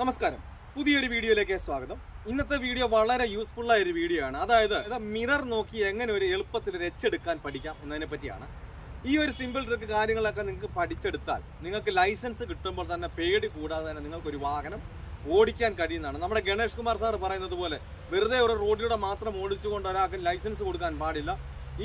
നമസ്കാരം. പുതിയൊരു വീഡിയോയിലേക്ക് സ്വാഗതം. ഇന്നത്തെ വീഡിയോ വളരെ യൂസ്ഫുൾ ആയ ഒരു വീഡിയോ ആണ്. അതായത് മിറർ നോക്കി എങ്ങനെ ഒരു എളുപ്പത്തിൽ രച്ചെടുക്കാൻ പഠിക്കാം എന്നതിനെ പറ്റിയാണ്. ഈ ഒരു സിമ്പിൾ ട്രിക്ക് കാര്യങ്ങളൊക്കെ നിങ്ങൾക്ക് പഠിച്ചെടുത്താൽ നിങ്ങൾക്ക് ലൈസൻസ് കിട്ടുമ്പോൾ തന്നെ പേടി കൂടാതെ തന്നെ നിങ്ങൾക്ക് ഒരു വാഹനം ഓടിക്കാൻ കഴിയുന്നതാണ്. നമ്മുടെ ഗണേഷ് കുമാർ സാർ പറയുന്നത് പോലെ വെറുതെ ഒരു റോഡിലൂടെ മാത്രം ഓടിച്ചുകൊണ്ട് ഒരാൾക്ക് ലൈസൻസ് കൊടുക്കാൻ പാടില്ല.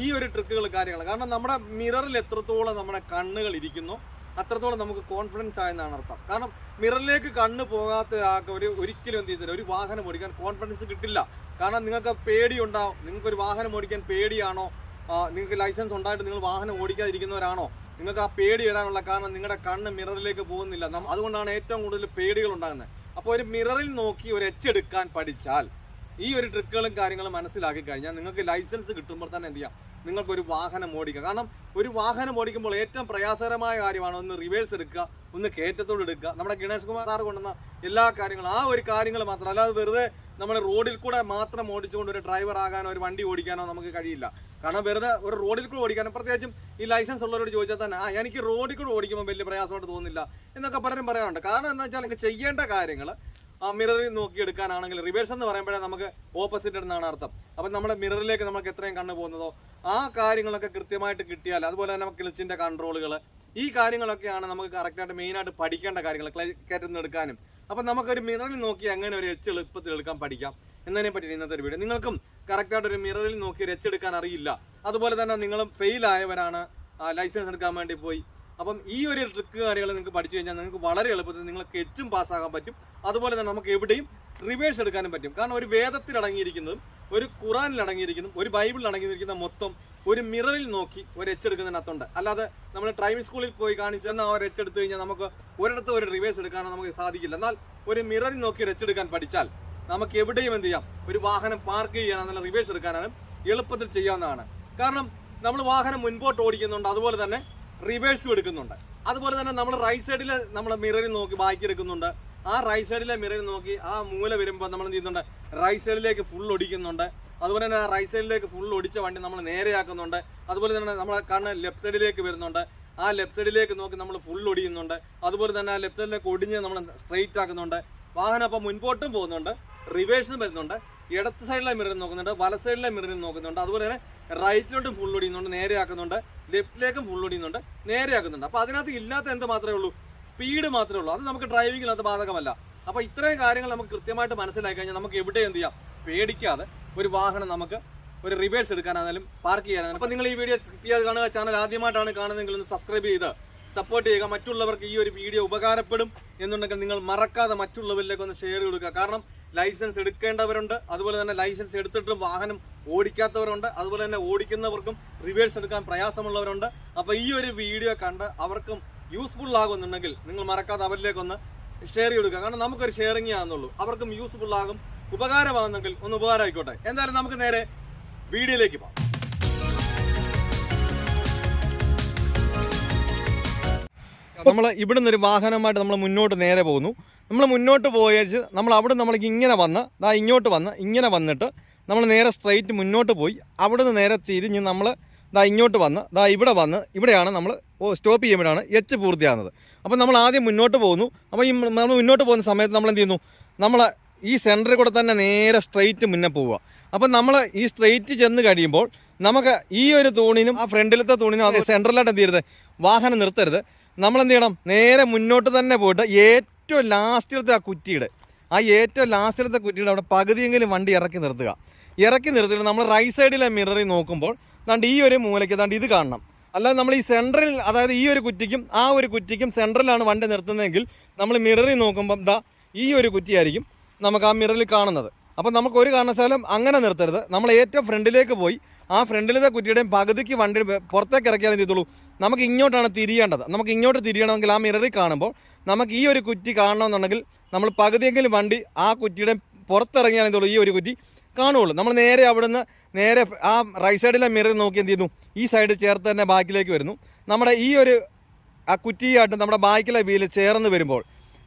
ഈ ഒരു ട്രിക്കുകൾ കാര്യങ്ങൾ കാരണം നമ്മുടെ മിററിൽ എത്രത്തോളം നമ്മുടെ കണ്ണുകൾ ഇരിക്കുന്നു അത്രത്തോളം നമുക്ക് കോൺഫിഡൻസ് ആയെന്നാണ് അർത്ഥം. കാരണം മിററിലേക്ക് കണ്ണ് പോകാത്ത ഒരു ഒരിക്കലും എന്ത് ചെയ്തില്ല. ഒരു വാഹനം ഓടിക്കാൻ കോൺഫിഡൻസ് കിട്ടില്ല. കാരണം നിങ്ങൾക്ക് പേടി ഉണ്ടാവും നിങ്ങൾക്ക് ഒരു വാഹനം ഓടിക്കാൻ പേടിയാണോ? നിങ്ങൾക്ക് ലൈസൻസ് ഉണ്ടായിട്ട് നിങ്ങൾ വാഹനം ഓടിക്കാതിരിക്കുന്നവരാണോ? നിങ്ങൾക്ക് ആ പേടി വരാനുള്ള കാരണം നിങ്ങളുടെ കണ്ണ് മിററിലേക്ക് പോകുന്നില്ല. അതുകൊണ്ടാണ് ഏറ്റവും കൂടുതൽ പേടികൾ ഉണ്ടാകുന്നത്. അപ്പോൾ ഒരു മിററിൽ നോക്കി ഒരു എച്ച് എടുക്കാൻ പഠിച്ചാൽ ഈ ഒരു ട്രിക്കുകളും കാര്യങ്ങളും മനസ്സിലാക്കി കഴിഞ്ഞാൽ നിങ്ങൾക്ക് ലൈസൻസ് കിട്ടുമ്പോൾ തന്നെ എന്ത് ചെയ്യാം? നിങ്ങൾക്കൊരു വാഹനം ഓടിക്കുക കാരണം ഒരു വാഹനം ഓടിക്കുമ്പോൾ ഏറ്റവും പ്രയാസകരമായ കാര്യമാണ് ഒന്ന് റിവേഴ്സ് എടുക്കുക ഒന്ന് കയറ്റത്തോട് എടുക്കുക. നമ്മുടെ ഗണേഷ് കുമാർ സാർ കൊണ്ടുവന്ന എല്ലാ കാര്യങ്ങളും. ആ ഒരു കാര്യങ്ങൾ മാത്രം അല്ലാതെ വെറുതെ നമ്മൾ റോഡിൽ കൂടെ മാത്രം ഓടിച്ചുകൊണ്ട് ഒരു ഡ്രൈവർ ആകാനോ ഒരു വണ്ടി ഓടിക്കാനോ നമുക്ക് കഴിയില്ല. കാരണം വെറുതെ ഒരു റോഡിൽ കൂടെ ഓടിക്കാനോ പ്രത്യേകിച്ചും ഈ ലൈസൻസ് ഉള്ളവരോട് ചോദിച്ചാൽ തന്നെ ആ എനിക്ക് റോഡിൽ കൂടെ ഓടിക്കുമ്പോൾ വലിയ പ്രയാസമായിട്ട് തോന്നുന്നില്ല എന്നൊക്കെ പലരും പറയാറുണ്ട്. കാരണം എന്താ വെച്ചാൽ ചെയ്യേണ്ട കാര്യങ്ങൾ മിററിൽ നോക്കി എടുക്കാനാണെങ്കിൽ റിവേഴ്സ് എന്ന് പറയുമ്പോഴേ നമുക്ക് ഓപ്പോസിറ്റ് എന്നാണ് അർത്ഥം. അപ്പം നമ്മുടെ മിററിലേക്ക് നമുക്ക് എത്രയും കണ്ണു പോകുന്നതോ ആ കാര്യങ്ങളൊക്കെ കൃത്യമായിട്ട് കിട്ടിയാൽ അതുപോലെ തന്നെ നമുക്ക് ക്ലിച്ചിന്റെ കൺട്രോളുകൾ ഈ കാര്യങ്ങളൊക്കെയാണ് നമുക്ക് കറക്റ്റായിട്ട് മെയിനായിട്ട് പഠിക്കേണ്ട കാര്യങ്ങൾ കയറ്റുന്ന എടുക്കാനും അപ്പം നമുക്കൊരു മിററിൽ നോക്കി അങ്ങനെ ഒരു എച്ച് എളുപ്പത്തിൽ എടുക്കാൻ പഠിക്കാം എന്നതിനെ പറ്റി ഇന്നത്തെ ഒരു വീഡിയോ നിങ്ങൾക്കും കറക്റ്റായിട്ട് ഒരു മിററിൽ നോക്കി ഒരു എച്ച് എടുക്കാൻ അറിയില്ല. അതുപോലെ തന്നെ നിങ്ങളും ഫെയിലായവരാണ് ലൈസൻസ് എടുക്കാൻ വേണ്ടി പോയി. അപ്പം ഈ ഒരു ട്രിക്ക് കാര്യങ്ങൾ നിങ്ങൾക്ക് പഠിച്ചു കഴിഞ്ഞാൽ നിങ്ങൾക്ക് വളരെ എളുപ്പത്തിൽ നിങ്ങൾക്ക് എച്ചും പാസ്സാകാൻ പറ്റും. അതുപോലെ തന്നെ നമുക്ക് എവിടെയും റിവേഴ്സ് എടുക്കാനും പറ്റും. കാരണം ഒരു വേദത്തിൽ അടങ്ങിയിരിക്കുന്നതും ഒരു ഖുറാനിൽ അടങ്ങിയിരിക്കുന്നതും ഒരു ബൈബിളിൽ അടങ്ങിയിരിക്കുന്ന മൊത്തം ഒരു മിററിൽ നോക്കി ഒരു എച്ച് എടുക്കുന്നതിനകത്തുണ്ട്. അല്ലാതെ നമ്മൾ ഡ്രൈവിംഗ് സ്കൂളിൽ പോയി കാണിച്ചെന്ന് ആ ഒരു എച്ച് എടുത്തു കഴിഞ്ഞാൽ നമുക്ക് ഒരിടത്ത് ഒരു റിവേഴ്സ് എടുക്കാനോ നമുക്ക് സാധിക്കില്ല. എന്നാൽ ഒരു മിററിൽ നോക്കി ഒരു എടുക്കാൻ പഠിച്ചാൽ നമുക്ക് എവിടെയും എന്ത് ചെയ്യാം? ഒരു വാഹനം പാർക്ക് ചെയ്യാനെന്നുള്ള റിവേഴ്സ് എടുക്കാനാണ് എളുപ്പത്തിൽ ചെയ്യാവുന്നതാണ്. കാരണം നമ്മൾ വാഹനം മുൻപോട്ട് ഓടിക്കുന്നുണ്ട്. അതുപോലെ തന്നെ റിവേഴ്സും എടുക്കുന്നുണ്ട്. അതുപോലെ തന്നെ നമ്മൾ റൈറ്റ് സൈഡിൽ നമ്മൾ മിററിൽ നോക്കി ബാക്കി എടുക്കുന്നുണ്ട്. ആ റൈറ്റ് സൈഡിലെ മിററിൽ നോക്കി ആ മൂല വരുമ്പോൾ നമ്മൾ എന്ത് ചെയ്യുന്നുണ്ട്? റൈറ്റ് സൈഡിലേക്ക് ഫുൾ ഒടിക്കുന്നുണ്ട്. അതുപോലെ തന്നെ ആ റൈറ്റ് സൈഡിലേക്ക് ഫുൾ ഒടിച്ച വണ്ടി നമ്മൾ നേരെയാക്കുന്നുണ്ട്. അതുപോലെ തന്നെ നമ്മളെ കണ്ണ് ലെഫ്റ്റ് സൈഡിലേക്ക് വരുന്നുണ്ട്. ആ ലെഫ്റ്റ് സൈഡിലേക്ക് നോക്കി നമ്മൾ ഫുൾ ഒടിയുന്നുണ്ട്. അതുപോലെ തന്നെ ആ ലെഫ്റ്റ് സൈഡിലേക്ക് ഒടിഞ്ഞ് നമ്മൾ സ്ട്രെയിറ്റ് ആക്കുന്നുണ്ട്. വാഹനം അപ്പോൾ മുൻപോട്ടും പോകുന്നുണ്ട്. റിവേഴ്സും വരുന്നുണ്ട്. ഇടത്ത് സൈഡിലെ മിററിൽ നോക്കുന്നുണ്ട് വല സൈഡിലെ മിററിൽ നോക്കുന്നുണ്ട്. അതുപോലെ തന്നെ റൈറ്റിലോട്ടും ഫുൾ ഒടിയുന്നുണ്ട് നേരെയാക്കുന്നുണ്ട് ലെഫ്റ്റിലേക്കും ഫുൾ ഒടിയുന്നുണ്ട് നേരെയാക്കുന്നുണ്ട്. അപ്പോൾ അതിനകത്ത് ഇല്ലാത്ത എന്ത് മാത്രമേ ഉള്ളൂ? സ്പീഡ് മാത്രമേ ഉള്ളൂ. അത് നമുക്ക് ഡ്രൈവിങ്ങിനകത്ത് ബാധകമല്ല. അപ്പോൾ ഇത്രയും കാര്യങ്ങൾ നമുക്ക് കൃത്യമായിട്ട് മനസ്സിലാക്കി കഴിഞ്ഞാൽ നമുക്ക് എവിടെ എന്ത് ചെയ്യാം? പേടിക്കാതെ ഒരു വാഹനം നമുക്ക് ഒരു റിവേഴ്സ് എടുക്കാനാണെങ്കിലും പാർക്ക് ചെയ്യാനാണ് അപ്പോൾ നിങ്ങൾ ഈ വീഡിയോ സ്കിപ്പ് ചെയ്യാതെ കാണുക. ചാനൽ ആദ്യമായിട്ടാണ് കാണുന്നതെങ്കിൽ ഒന്ന് സബ്സ്ക്രൈബ് ചെയ്ത് സപ്പോർട്ട് ചെയ്യുക. മറ്റുള്ളവർക്ക് ഈ ഒരു വീഡിയോ ഉപകാരപ്പെടും എന്നുണ്ടെങ്കിൽ നിങ്ങൾ മറക്കാതെ മറ്റുള്ളവരിലേക്ക് ഒന്ന് ഷെയർ കൊടുക്കുക. കാരണം ലൈസൻസ് എടുക്കേണ്ടവരുണ്ട്. അതുപോലെ തന്നെ ലൈസൻസ് എടുത്തിട്ടും വാഹനം ഓടിക്കാത്തവരുണ്ട്. അതുപോലെ തന്നെ ഓടിക്കുന്നവർക്കും റിവേഴ്സ് എടുക്കാൻ പ്രയാസമുള്ളവരുണ്ട്. അപ്പോൾ ഈ ഒരു വീഡിയോ കണ്ട് അവർക്കും യൂസ്ഫുൾ ആകുന്നുണ്ടെങ്കിൽ നിങ്ങൾ മറക്കാതെ അവരിലേക്കൊന്ന് ഷെയർ കൊടുക്കുക. കാരണം നമുക്കൊരു ഷെയറിങ് ആണെന്നുള്ളൂ. അവർക്കും യൂസ്ഫുൾ ആകും ഉപകാരമാകുന്നെങ്കിൽ ഒന്ന് ഉപകാരമായിക്കോട്ടെ. എന്തായാലും നമുക്ക് നേരെ വീഡിയോയിലേക്ക് പോകാം. നമ്മൾ ഇവിടുന്ന് ഒരു വാഹനമായിട്ട് നമ്മൾ മുന്നോട്ട് നേരെ പോകുന്നു. നമ്മൾ മുന്നോട്ട് പോയേച്ച് നമ്മൾ അവിടെ നമ്മൾക്ക് ഇങ്ങനെ വന്ന് ദാ ഇങ്ങോട്ട് വന്ന് ഇങ്ങനെ വന്നിട്ട് നമ്മൾ നേരെ സ്ട്രൈറ്റ് മുന്നോട്ട് പോയി. അവിടെ നിന്ന് നേരെ തിരിഞ്ഞ് നമ്മൾ ദാ ഇങ്ങോട്ട് വന്ന് ദാ ഇവിടെ വന്ന് ഇവിടെയാണ് നമ്മൾ സ്റ്റോപ്പ് ചെയ്യുമ്പോഴാണ് എച്ച് പൂർത്തിയാകുന്നത്. അപ്പോൾ നമ്മൾ ആദ്യം മുന്നോട്ട് പോകുന്നു. അപ്പോൾ ഈ നമ്മൾ മുന്നോട്ട് പോകുന്ന സമയത്ത് നമ്മൾ എന്ത് ചെയ്യുന്നു? നമ്മൾ ഈ സെന്ററിൽ കൂടെ തന്നെ നേരെ സ്ട്രെയിറ്റ് മുന്നേ പോവുക. അപ്പം നമ്മൾ ഈ സ്ട്രെയിറ്റ് ചെന്ന് കഴിയുമ്പോൾ നമുക്ക് ഈ ഒരു തൂണിനും ആ ഫ്രണ്ടിലത്തെ തൂണിനും അത് സെന്ററിലായിട്ട് എന്ത് ചെയ്യരുത്? വാഹനം നിർത്തരുത്. നമ്മൾ എന്ത് ചെയ്യണം നേരെ മുന്നോട്ട് തന്നെ പോയിട്ട് ഏറ്റവും ലാസ്റ്റിലത്തെ ആ കുറ്റിയുടെ ആ ഏറ്റവും ലാസ്റ്റിലത്തെ കുറ്റിയുടെ അവിടെ പകുതിയെങ്കിലും വണ്ടി ഇറക്കി നിർത്തുക. ഇറക്കി നിർത്തിയിട്ട് നമ്മൾ റൈറ്റ് സൈഡിലെ മിററിൽ നോക്കുമ്പോൾ ദാണ്ട് ഈ ഒരു മൂലയ്ക്ക് ദാണ്ട് ഇത് കാണണം. അല്ലാതെ നമ്മൾ ഈ സെൻട്രൽ അതായത് ഈ ഒരു കുറ്റിക്കും ആ ഒരു കുറ്റിക്കും സെൻട്രലാണ് വണ്ടി നിർത്തുന്നതെങ്കിൽ നമ്മൾ മിററിൽ നോക്കുമ്പം ദാ ഈ ഒരു കുറ്റിയായിരിക്കും നമുക്ക് ആ മിററിൽ കാണുന്നത്. അപ്പം നമുക്ക് ഒരു കാരണവശാലും അങ്ങനെ നിർത്തരുത്. നമ്മൾ ഏറ്റവും ഫ്രണ്ടിലേക്ക് പോയി ആ ഫ്രണ്ടിലത്തെ കുറ്റിയുടെയും പകുതിക്ക് വണ്ടി പുറത്തേക്ക് ഇറക്കിയാലും ചെയ്തോളൂ നമുക്ക് ഇങ്ങോട്ടാണ് തിരിയേണ്ടത്. നമുക്ക് ഇങ്ങോട്ട് തിരിയണമെങ്കിൽ ആ മിററിൽ കാണുമ്പോൾ നമുക്ക് ഈ ഒരു കുറ്റി കാണണമെന്നുണ്ടെങ്കിൽ നമ്മൾ പകുതിയെങ്കിലും വണ്ടി ആ കുറ്റിയുടെ പുറത്തിറങ്ങിയാലും ചെയ്തോളൂ ഈ ഒരു കുറ്റി കാണുകയുള്ളൂ. നമ്മൾ നേരെ അവിടുന്ന് നേരെ ആ റൈറ്റ് സൈഡിലെ മിറർ നോക്കി എന്ത് ചെയ്യുന്നു? ഈ സൈഡ് ചേർത്ത് തന്നെ ബാക്കിലേക്ക് വരുന്നു. നമ്മുടെ ഈ ഒരു ആ കുറ്റിയായിട്ട് നമ്മുടെ ബാക്കിലെ വീൽ ചേർന്ന് വരുമ്പോൾ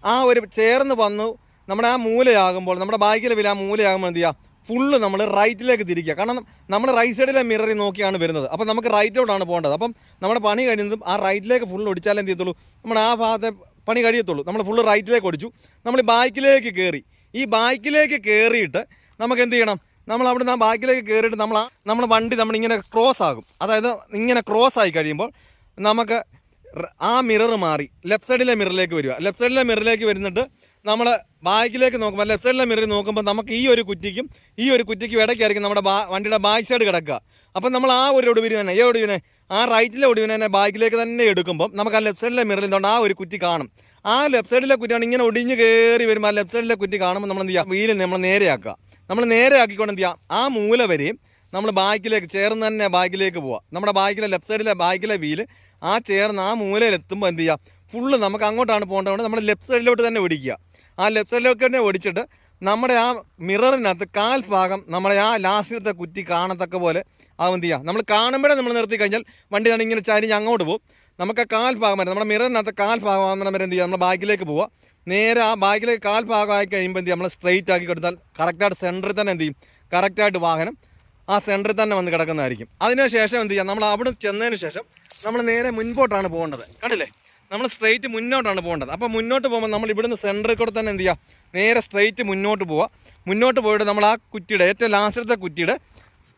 ആ ഒരു ചേർന്ന് വന്നു. നമ്മുടെ ആ മൂലയാകുമ്പോൾ നമ്മുടെ ബാക്കിലെ വീൽ ആ മൂലയാകുമ്പോൾ എന്ത് ചെയ്യുക? ഫുള്ള് നമ്മൾ റൈറ്റിലേക്ക് തിരിക്കുക. കാരണം നമ്മൾ റൈറ്റ് സൈഡിലെ മിററിൽ നോക്കിയാണ് വരുന്നത്. അപ്പം നമുക്ക് റൈറ്റിലോട്ടാണ് പോകേണ്ടത്. അപ്പം നമ്മുടെ പണി കഴിയുന്നതും ആ റൈറ്റിലേക്ക് ഫുള്ള് ഒടിച്ചാലേ എന്ത് ചെയ്യത്തുള്ളൂ? നമ്മുടെ ആ ഭാഗത്തെ പണി കഴിയത്തുള്ളൂ. നമ്മൾ ഫുള്ള് റൈറ്റിലേക്ക് ഒടിച്ചു. നമ്മൾ ബാക്കിലേക്ക് കയറി ഈ ബാക്കിലേക്ക് കയറിയിട്ട് നമുക്ക് എന്ത് ചെയ്യണം? നമ്മൾ അവിടെ നിന്ന് ആ ബാക്കിലേക്ക് കയറിയിട്ട് നമ്മൾ നമ്മൾ വണ്ടി നമ്മളിങ്ങനെ ക്രോസ് ആകും. അതായത് ഇങ്ങനെ ക്രോസ് ആയി കഴിയുമ്പോൾ നമുക്ക് ആ മിറർ മാറി. ലെഫ്റ്റ് സൈഡിലെ മിററിലേക്ക് വരിക. ലെഫ്റ്റ് സൈഡിലെ മിററിലേക്ക് വരുന്നിട്ട് നമ്മൾ ബാക്കിലേക്ക് നോക്കുമ്പോൾ ലെഫ്റ്റ് സൈഡിലെ മിററിൽ നോക്കുമ്പോൾ നമുക്ക് ഈ ഒരു കുറ്റിക്കും ഈ ഒരു കുറ്റിക്കും ഇടയ്ക്കായിരിക്കും നമ്മുടെ വണ്ടിയുടെ ബാക്ക് സൈഡ് കിടക്കുക. അപ്പം നമ്മൾ ആ ഒരു ഒടുവിന് തന്നെ ഏ ഒടുവിനെ ആ റൈറ്റിലെ ഒടുവിന് തന്നെ ബാക്കിലേക്ക് തന്നെ എടുക്കുമ്പോൾ നമുക്ക് ആ ലെഫ്റ്റ് സൈഡിലെ മിററിൽ എന്തുകൊണ്ട് ആ ഒരു കുറ്റി കാണും. ആ ലെഫ്റ്റ് സൈഡിലെ കുറ്റിയാണ് ഇങ്ങനെ ഒടിഞ്ഞ് കയറി വരുമ്പോൾ ആ ലെഫ്റ്റ് സൈഡിലെ കുറ്റി കാണുമ്പോൾ നമ്മൾ എന്ത് ചെയ്യുക വീൽ നമ്മൾ നേരെയാക്കുക. നമ്മൾ നേരെയാക്കിക്കൊണ്ട് എന്ത് ചെയ്യുക ആ മൂല വരെയും നമ്മൾ ബാക്കിലേക്ക് ചേർന്ന് തന്നെ ബാക്കിലേക്ക് പോവാം. നമ്മുടെ ബാക്കിലെ ലെഫ്റ്റ് സൈഡിലെ ബാക്കിലെ വീൽ ആ ചേർന്ന് ആ മൂലയിൽ എത്തുമ്പോൾ എന്ത് ചെയ്യുക ഫുള്ള് നമുക്ക് അങ്ങോട്ടാണ് പോകേണ്ടത്. നമ്മുടെ ലെഫ്റ്റ് സൈഡിലോട്ട് തന്നെ ഓടിക്കുക. ആ ലെഫ്റ്റ് സൈഡിലോട്ട് തന്നെ ഓടിച്ചിട്ട് നമ്മുടെ ആ മിററിനകത്ത് കാൽ ഭാഗം നമ്മളെ ആ ലാസ്റ്റിലത്തെ കുറ്റി കാണത്തക്ക പോലെ ആ എന്ത് ചെയ്യുക നമ്മൾ കാണുമ്പോഴേ നമ്മൾ നിർത്തി കഴിഞ്ഞാൽ വണ്ടി തന്നെ ഇങ്ങനെ ചരിഞ്ഞ് അങ്ങോട്ട് പോകും. നമുക്ക് ആ കാൽ ഭാഗം വരെ നമ്മുടെ മിററിനകത്ത് കാൽ ഭാഗം ആകുന്ന വരെ എന്ത് ചെയ്യുക നമ്മൾ ബാക്കിലേക്ക് പോവുക നേരെ ആ ബാക്കിലേക്ക് കാൽ ഭാഗമായി കഴിയുമ്പോൾ എന്ത് ചെയ്യുക നമ്മൾ സ്ട്രെയിറ്റ് ആക്കി കൊടുത്താൽ കറക്റ്റായിട്ട് സെന്ററിൽ തന്നെ എന്ത് ചെയ്യും? കറക്റ്റായിട്ട് വാഹനം ആ സെന്ററിൽ തന്നെ വന്ന് കിടക്കുന്നതായിരിക്കും. അതിനുശേഷം എന്ത് ചെയ്യാം? നമ്മൾ അവിടെ ചെന്നതിന് ശേഷം നമ്മൾ നേരെ മുൻപോട്ടാണ് പോകേണ്ടത്. കണ്ടില്ലേ? നമ്മൾ സ്ട്രെയിറ്റ് മുന്നോട്ടാണ് പോകേണ്ടത്. അപ്പോൾ മുന്നോട്ട് പോകുമ്പോൾ നമ്മൾ ഇവിടുന്ന് സെന്ററിൽ കൂടെ തന്നെ എന്ത് ചെയ്യുക നേരെ സ്ട്രെയിറ്റ് മുന്നോട്ട് പോവുക. മുന്നോട്ട് പോയിട്ട് നമ്മൾ ആ കുറ്റിയുടെ ഏറ്റവും ലാസ്റ്റത്തെ കുറ്റിയുടെ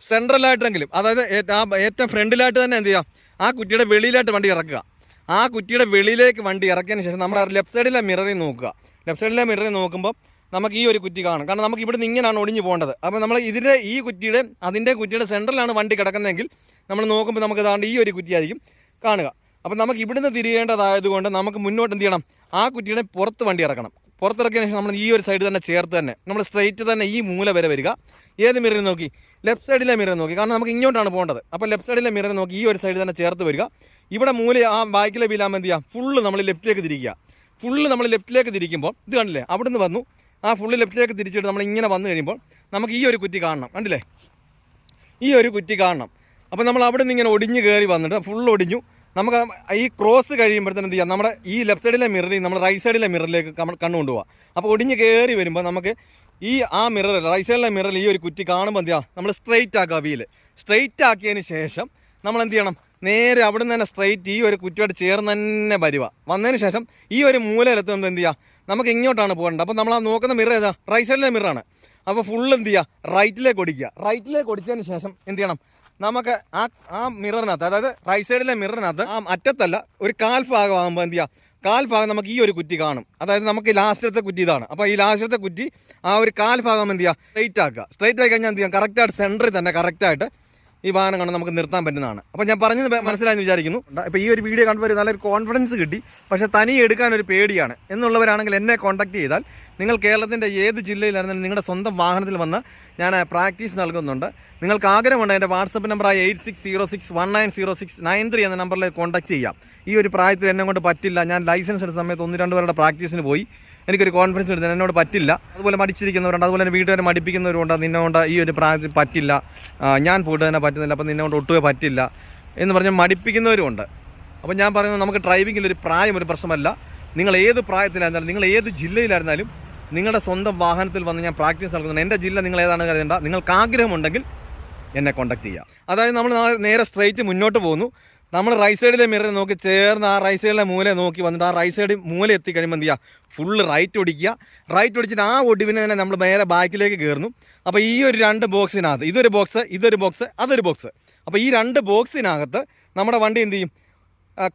സെൻട്രലായിട്ടെങ്കിലും അതായത് ആ ഏറ്റവും ഫ്രണ്ടിലായിട്ട് തന്നെ എന്ത് ചെയ്യുക ആ കുറ്റിയുടെ വെളിയിലായിട്ട് വണ്ടി ഇറക്കുക. ആ കുറ്റിയുടെ വെളിയിലേക്ക് വണ്ടി ഇറക്കിയതിന് ശേഷം നമ്മൾ ലെഫ്റ്റ് സൈഡിലെ മിററിൽ നോക്കുക. ലെഫ്റ്റ് സൈഡിലെ മിററിൽ നോക്കുമ്പോൾ നമുക്ക് ഈ ഒരു കുറ്റി കാണും. കാരണം നമുക്ക് ഇവിടുന്ന് ഇങ്ങനെയാണ് ഒടിഞ്ഞു പോകേണ്ടത്. അപ്പോൾ നമ്മൾ ഇതിന്റെ ഈ കുറ്റിയുടെ അതിന്റെ കുറ്റിയുടെ സെന്ററിലാണ് വണ്ടി കിടക്കുന്നതെങ്കിൽ നമ്മൾ നോക്കുമ്പോൾ നമുക്ക് ഇതാണ്ട് ഈ ഒരു കുറ്റിയായിരിക്കും കാണുക. അപ്പോൾ നമുക്ക് ഇവിടുന്ന് തിരിയേണ്ടതായതുകൊണ്ട് നമുക്ക് മുന്നോട്ട് എന്ത് ചെയ്യണം? ആ കുറ്റിയുടെ പുറത്ത് വണ്ടി ഇറക്കണം. പുറത്തിറക്കിയതിന് ശേഷം നമ്മൾ ഈ ഒരു സൈഡ് തന്നെ ചേർത്ത് തന്നെ നമ്മൾ സ്ട്രെയിറ്റ് തന്നെ ഈ മൂല വരെ വരിക. ഏത് മിററിൽ നോക്കി? ലെഫ്റ്റ് സൈഡിലെ മിറർ നോക്കി. കാരണം നമുക്ക് ഇങ്ങോട്ടാണ് പോകേണ്ടത്. അപ്പോൾ ലെഫ്റ്റ് സൈഡിലെ മിറർ നോക്കി ഈ ഒരു സൈഡ് തന്നെ ചേർത്ത് വരിക. ഇവിടെ മൂല ആ ബാക്കിലെ എന്ത് ചെയ്യുക ഫുള്ള് നമ്മൾ ലെഫ്റ്റിലേക്ക് തിരിക്കുക. ഫുള്ള് നമ്മൾ ലെഫ്റ്റിലേക്ക് തിരിക്കുമ്പോൾ ഇത് കണ്ടില്ലേ? അവിടുന്ന് വന്നു. ആ ഫുള്ള് ലെഫ്റ്റിലേക്ക് തിരിച്ചിട്ട് നമ്മൾ ഇങ്ങനെ വന്നു കഴിയുമ്പോൾ നമുക്ക് ഈ ഒരു കുറ്റി കാണണം. കണ്ടില്ലേ? ഈ ഒരു കുറ്റി കാണണം. അപ്പോൾ നമ്മൾ അവിടെ നിന്ന് ഇങ്ങനെ ഒടിഞ്ഞ് കയറി വന്നിട്ട് ഫുൾ ഒടിഞ്ഞു. നമുക്ക് ഈ ക്രോസ് കഴിയുമ്പോഴത്തേനും എന്ത് ചെയ്യാം? നമ്മുടെ ഈ ലെഫ്റ്റ് സൈഡിലെ മിററിൽ നമ്മൾ റൈറ്റ് സൈഡിലെ മിററിലേക്ക് കണ്ണു കൊണ്ടുപോകാം അപ്പോൾ ഒടിഞ്ഞ് കയറി വരുമ്പോൾ നമുക്ക് ഈ ആ മിറർ റൈറ്റ് സൈഡിലെ മിററിൽ ഈ ഒരു കുറ്റി കാണുമ്പോൾ എന്ത് ചെയ്യാം? നമ്മൾ സ്ട്രെയിറ്റ് ആക്കുക വീൽ സ്ട്രെയിറ്റ് ആക്കിയതിന് ശേഷം നമ്മൾ എന്ത് ചെയ്യണം? നേരെ അവിടെ നിന്ന് തന്നെ സ്ട്രെയിറ്റ് ഈ ഒരു കുറ്റിയോട് ചേർന്ന് തന്നെ വരിക. വന്നതിന് ശേഷം ഈ ഒരു മൂലയിലെത്തുമ്പോൾ എന്ത് ചെയ്യുക? നമുക്ക് ഇങ്ങോട്ടാണ് പോകേണ്ടത്. അപ്പോൾ നമ്മൾ ആ നോക്കുന്ന മിറർ ഏതാ? റൈറ്റ് സൈഡിലെ മിറാണ് അപ്പോൾ ഫുൾ എന്ത് ചെയ്യുക? റൈറ്റിലേക്ക് ഒടിക്കുക റൈറ്റിലേക്ക് ഒടിച്ചതിന് ശേഷം എന്ത് ചെയ്യണം? നമുക്ക് ആ ആ മിററിനകത്ത് അതായത് റൈറ്റ് സൈഡിലെ മിററിനകത്ത് ആ അറ്റത്തല്ല ഒരു കാൽ ഭാഗമാകുമ്പോൾ എന്ത് ചെയ്യുക? കാൽ ഭാഗം നമുക്ക് ഈ ഒരു കുറ്റി കാണും. അതായത് നമുക്ക് ലാസ്റ്റത്തെ കുറ്റി ഇതാണ്. അപ്പോൾ ഈ ലാസ്റ്റത്തെ കുറ്റി ആ ഒരു കാൽ ഭാഗം എന്ത് ചെയ്യുക? സ്ട്രൈറ്റ് ആക്കുക. സ്ട്രൈറ്റ് ആയി കഴിഞ്ഞാൽ എന്ത് ചെയ്യാം? കറക്റ്റായിട്ട് സെന്ററിൽ തന്നെ കറക്റ്റായിട്ട് ഈ വാഹനം കണ്ട് നമുക്ക് നിർത്താൻ പറ്റുന്നതാണ്. അപ്പോൾ ഞാൻ പറഞ്ഞത് മനസ്സിലായെന്ന് വിചാരിക്കുന്നു. ഇപ്പോൾ ഈ ഒരു വീഡിയോ കണ്ടപ്പോൾ ഒരു നല്ലൊരു കോൺഫിഡൻസ് കിട്ടി. പക്ഷേ തനി എടുക്കാൻ ഒരു പേടിയാണ്. എന്നുള്ളവരാണെങ്കിൽ എന്നെ കോൺടാക്ട് ചെയ്താൽ നിങ്ങൾ കേരളത്തിന്റെ ഏത് ജില്ലയിലായിരുന്നാലും നിങ്ങളുടെ സ്വന്തം വാഹനത്തിൽ വന്ന് ഞാൻ പ്രാക്ടീസ് നൽകുന്നുണ്ട്. നിങ്ങൾക്ക് ആഗ്രഹമുണ്ട് എന്റെ വാട്സപ്പ് നമ്പറായ eight six zero six one nine zero six nine three എന്ന നമ്പറിൽ കോൺടാക്ട് ചെയ്യാം. ഈ ഒരു പ്രായത്തിൽ എന്നെ കൊണ്ട് പറ്റില്ല. ഞാൻ ലൈസൻസ് എടുത്ത സമയത്ത് ഒന്ന് രണ്ട് പേരുടെ പ്രാക്ടീസിന് പോയി. എനിക്കൊരു കോൺഫിഡൻസ് എടുത്തത് എന്നോട് പറ്റില്ല. അതുപോലെ മടിച്ചിരിക്കുന്നവരുണ്ട് അതുപോലെ തന്നെ വീട്ടുകാരെ മടിപ്പിക്കുന്നവരുണ്ട് നിന്നോണ്ട് ഈ ഒരു പ്രായത്തിൽ പറ്റില്ല. ഞാൻ പോയിട്ട് തന്നെ പറ്റുന്നില്ല അപ്പം നിന്നോണ്ട് ഒട്ടുമേ പറ്റില്ല എന്ന് പറഞ്ഞ് മടിപ്പിക്കുന്നവരുമുണ്ട്. അപ്പം ഞാൻ പറയുന്നത് നമുക്ക് ഡ്രൈവിങ്ങിൽ ഒരു പ്രായം ഒരു പ്രശ്നമല്ല. നിങ്ങൾ ഏത് പ്രായത്തിലായിരുന്നാലും നിങ്ങൾ ഏത് ജില്ലയിലായിരുന്നാലും നിങ്ങളുടെ സ്വന്തം വാഹനത്തിൽ വന്ന് ഞാൻ പ്രാക്ടീസ് നൽകുന്നുണ്ട് എന്റെ ജില്ല നിങ്ങൾ ഏതാണ് കരുതേണ്ട നിങ്ങൾക്ക് ആഗ്രഹമുണ്ടെങ്കിൽ എന്നെ കോൺടാക്ട് ചെയ്യാം. അതായത് നമ്മൾ നേരെ സ്ട്രെയിറ്റ് മുന്നോട്ട് പോകുന്നു. നമ്മൾ റൈറ്റ് സൈഡിലെ മിറർ നോക്കി ചേർന്ന് ആ റൈറ്റ് സൈഡിലെ മൂല നോക്കി വന്നിട്ട് ആ റൈറ്റ് സൈഡ് മൂല എത്തി കഴിയുമ്പോൾ എന്ത് ചെയ്യുക ഫുള്ള് റൈറ്റ് ഒടിക്കുക റൈറ്റ് ഒടിച്ചിട്ട് ആ ഒടിവിനെ തന്നെ നമ്മൾ നേരെ ബാക്കിലേക്ക് കയറുന്നു അപ്പോൾ ഈ ഒരു രണ്ട് ബോക്സിനകത്ത് ഇതൊരു ബോക്സ് ഇതൊരു ബോക്സ് അതൊരു ബോക്സ് അപ്പോൾ ഈ രണ്ട് ബോക്സിനകത്ത് നമ്മുടെ വണ്ടി എന്ത് ചെയ്യും?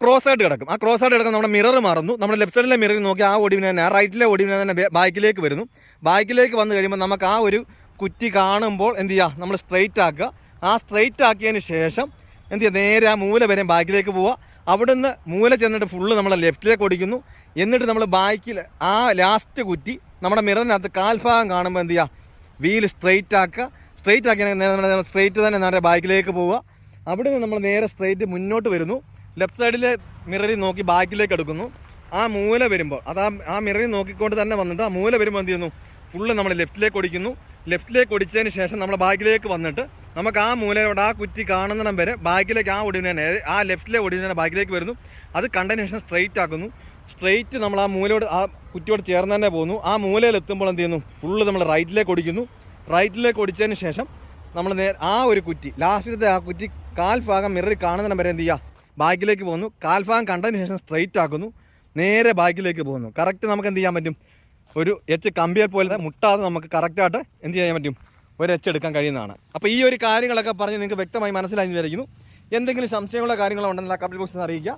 ക്രോസ് ആയിട്ട് കിടക്കും. ആ ക്രോസ് ആയിട്ട് കിടക്കുന്ന നമ്മുടെ മിറർ മറന്നു. നമ്മുടെ ലെഫ്റ്റ് സൈഡിലെ മിറർ നോക്കി ആ ഒടിവിനെ തന്നെ ആ റൈറ്റിലെ ഒടിവിനെ തന്നെ ബാക്കിലേക്ക് വരുന്നു. ബാക്കിലേക്ക് വന്നു കഴിയുമ്പോൾ നമുക്ക് ആ ഒരു കുറ്റി കാണുമ്പോൾ എന്ത് ചെയ്യുക നമ്മൾ സ്ട്രെയിറ്റ് ആക്കുക. ആ സ്ട്രെയിറ്റ് ആക്കിയതിന് ശേഷം എന്ത് ചെയ്യുക? നേരെ ആ മൂല വരെ ബാക്കിലേക്ക് പോവുക. നിന്ന് മൂല ചെന്നിട്ട് ഫുള്ള് നമ്മൾ ലെഫ്റ്റിലേക്ക് ഓടിക്കുന്നു. എന്നിട്ട് നമ്മൾ ബാക്കിൽ ആ ലാസ്റ്റ് കുറ്റി നമ്മുടെ മിററിനകത്ത് കാൽഭാഗം കാണുമ്പോൾ എന്ത് ചെയ്യുക? വീൽ സ്ട്രെയിറ്റ് ആക്കുക. സ്ട്രെയിറ്റ് ആക്കി നേരെ സ്ട്രെയിറ്റ് തന്നെ നേരെ ബാക്കിലേക്ക് പോവുക. അവിടെ നിന്ന് നമ്മൾ നേരെ സ്ട്രെയിറ്റ് മുന്നോട്ട് വരുന്നു. ലെഫ്റ്റ് സൈഡിലെ മിററിൽ നോക്കി ബാക്കിലേക്ക് എടുക്കുന്നു. ആ മൂല വരുമ്പോൾ അത് ആ മിററിൽ നോക്കിക്കൊണ്ട് തന്നെ വന്നിട്ട് ആ മൂല വരുമ്പോൾ എന്ത് ചെയ്യുന്നു? ഫുള്ള് നമ്മൾ ലെഫ്റ്റിലേക്ക് ഒടിക്കുന്നു ലെഫ്റ്റിലേക്ക് ഒടിച്ചതിന് ശേഷം നമ്മൾ ബാക്കിലേക്ക് വന്നിട്ട് നമുക്ക് ആ മൂലയോട് ആ കുറ്റി കാണുന്നിടം വരെ ബാക്കിലേക്ക് ആ ഒടിവിന് തന്നെ ആ ലെഫ്റ്റിലെ ഒടിവിന് തന്നെ ബാക്കിലേക്ക് വരുന്നു. അത് കണ്ടതിന് ശേഷം സ്ട്രെയിറ്റ് ആക്കുന്നു. സ്ട്രെയിറ്റ് നമ്മൾ ആ മൂലയോട് ആ കുറ്റിയോട് ചേർന്ന് തന്നെ പോകുന്നു. ആ മൂലയിൽ എത്തുമ്പോൾ എന്ത് ചെയ്യുന്നു? ഫുള്ള് നമ്മൾ റൈറ്റിലേക്ക് ഒടിക്കുന്നു. റൈറ്റിലേക്ക് ഒടിച്ചതിന് ശേഷം നമ്മൾ നേ ആ ഒരു കുറ്റി ലാസ്റ്റിലത്തെ ആ കുറ്റി കാൽഭാഗം മിററിൽ കാണുന്നിടം വരെ എന്ത് ചെയ്യുക? ബാക്കിലേക്ക് പോകുന്നു. കാൽഭാഗം കണ്ടതിന് ശേഷം സ്ട്രെയിറ്റ് ആക്കുന്നു. നേരെ ബാക്കിലേക്ക് പോകുന്നു. കറക്റ്റ് നമുക്ക് എന്ത് ചെയ്യാൻ പറ്റും? ഒരു എച്ച് കമ്പിയെ പോലത്തെ മുട്ടാതെ നമുക്ക് കറക്റ്റായിട്ട് എന്ത് ചെയ്യാൻ പറ്റും? ഒരു എച്ച് എടുക്കാൻ കഴിയുന്നതാണ്. അപ്പോൾ ഈ ഒരു കാര്യങ്ങളൊക്കെ പറഞ്ഞ് നിങ്ങൾക്ക് വ്യക്തമായി മനസ്സിലായി വിചാരിക്കുന്നു എന്തെങ്കിലും സംശയങ്ങളോ കാര്യങ്ങളോ ഉണ്ടെങ്കിൽ ആ കമന്റ് ബോക്സിൽ അറിയിക്കുക.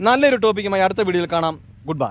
നല്ലൊരു ടോപ്പിക്കുമായി അടുത്ത വീഡിയോയിൽ കാണാം. Good bye